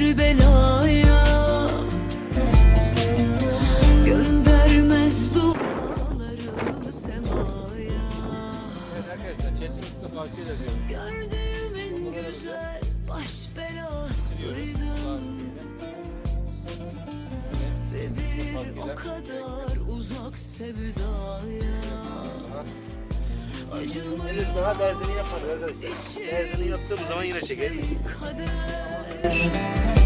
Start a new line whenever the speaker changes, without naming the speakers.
götür belaya. Göndermez duaları semaya.
Gördüğüm en güzel baş belasıydı Ve bir o kadar uzak sevdaya.
Henüz daha derdini yapmadı arkadaşlar. Derdini yaptığımız zaman yine
Duydum